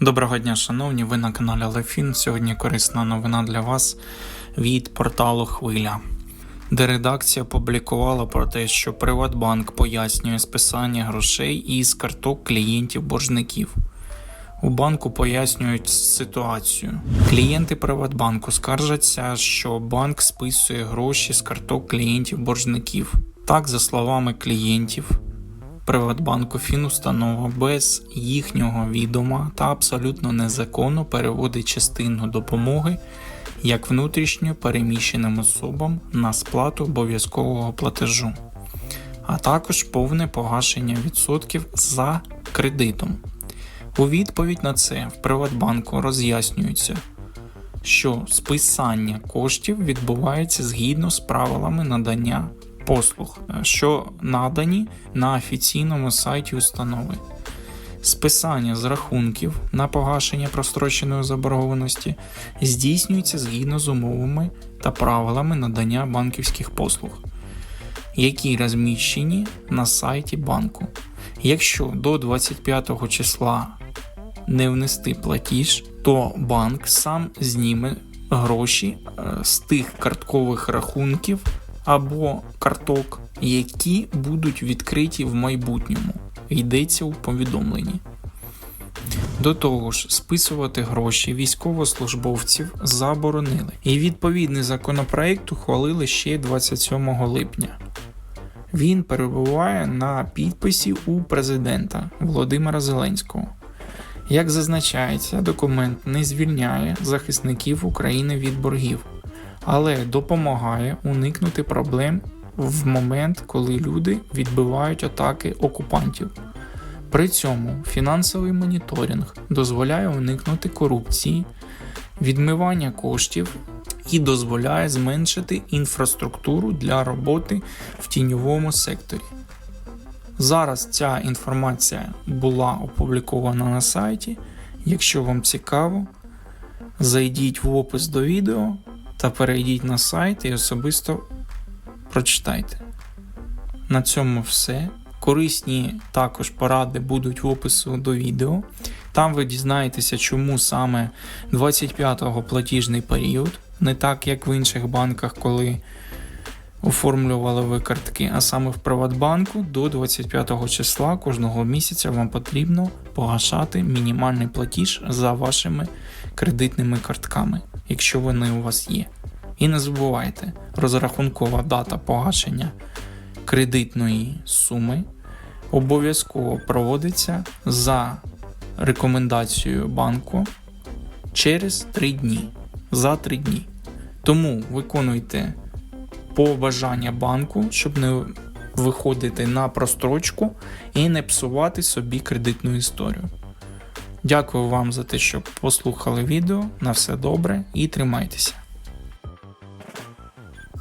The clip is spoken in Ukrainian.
Доброго дня, шановні, ви на каналі Лефін. Сьогодні корисна новина для вас від порталу Хвиля, де редакція публікувала про те, що Приватбанк пояснює списання грошей із карток клієнтів-боржників. У банку пояснюють ситуацію. Клієнти Приватбанку скаржаться, що банк списує гроші з карток клієнтів-боржників. Так, за словами клієнтів, Приватбанку Фінустанова без їхнього відома та абсолютно незаконно переводить частину допомоги як внутрішньо переміщеним особам на сплату обов'язкового платежу, а також повне погашення відсотків за кредитом. У відповідь на це в Приватбанку роз'яснюється, що списання коштів відбувається згідно з правилами надання послуг, що надані на офіційному сайті установи. Списання з рахунків на погашення простроченої заборгованості здійснюється згідно з умовами та правилами надання банківських послуг, які розміщені на сайті банку. Якщо до 25 числа не внести платіж, то банк сам зніме гроші е, з тих карткових рахунків або карток, які будуть відкриті в майбутньому, йдеться у повідомленні. До того ж, списувати гроші військовослужбовців заборонили, і відповідний законопроект ухвалили ще 27 липня. Він перебуває на підписі у президента Володимира Зеленського. Як зазначається, документ не звільняє захисників України від боргів, але допомагає уникнути проблем в момент, коли люди відбивають атаки окупантів. При цьому фінансовий моніторинг дозволяє уникнути корупції, відмивання коштів і дозволяє зменшити інфраструктуру для роботи в тіньовому секторі. Зараз ця інформація була опублікована на сайті. Якщо вам цікаво, зайдіть в опис до відео та перейдіть на сайт і особисто прочитайте. На цьому все. Корисні також поради будуть в опису до відео. Там ви дізнаєтеся, чому саме 25-го платіжний період, не так як в інших банках, коли оформлювали ви картки, а саме в Приватбанку до 25 числа кожного місяця вам потрібно погашати мінімальний платіж за вашими кредитними картками, якщо вони у вас є. І не забувайте, розрахункова дата погашення кредитної суми обов'язково проводиться за рекомендацією банку через 3 дні. За 3 дні. Тому виконуйте побажання банку, щоб не виходити на прострочку і не псувати собі кредитну історію. Дякую вам за те, що послухали відео. На все добре і тримайтеся.